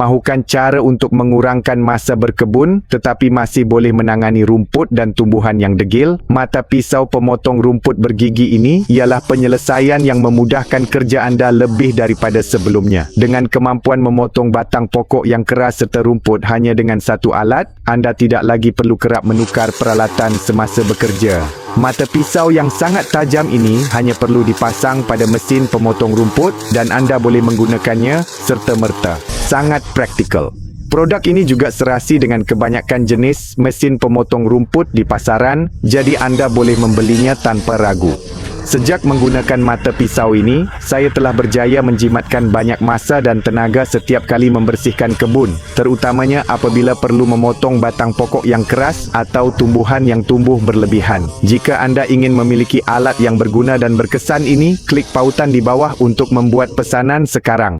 mahukan cara untuk mengurangkan masa berkebun tetapi masih boleh menangani rumput dan tumbuhan yang degil, mata pisau pemotong rumput bergigi ini ialah penyelesaian yang memudahkan kerja anda lebih daripada sebelumnya. Dengan kemampuan memotong batang pokok yang keras serta rumput hanya dengan satu alat, anda tidak lagi perlu kerap menukar peralatan semasa bekerja. Mata pisau yang sangat tajam ini hanya perlu dipasang pada mesin pemotong rumput dan anda boleh menggunakannya serta-merta. Sangat praktikal. Produk ini juga serasi dengan kebanyakan jenis mesin pemotong rumput di pasaran, jadi anda boleh membelinya tanpa ragu. Sejak menggunakan mata pisau ini, saya telah berjaya menjimatkan banyak masa dan tenaga setiap kali membersihkan kebun, terutamanya apabila perlu memotong batang pokok yang keras atau tumbuhan yang tumbuh berlebihan. Jika anda ingin memiliki alat yang berguna dan berkesan ini, klik pautan di bawah untuk membuat pesanan sekarang.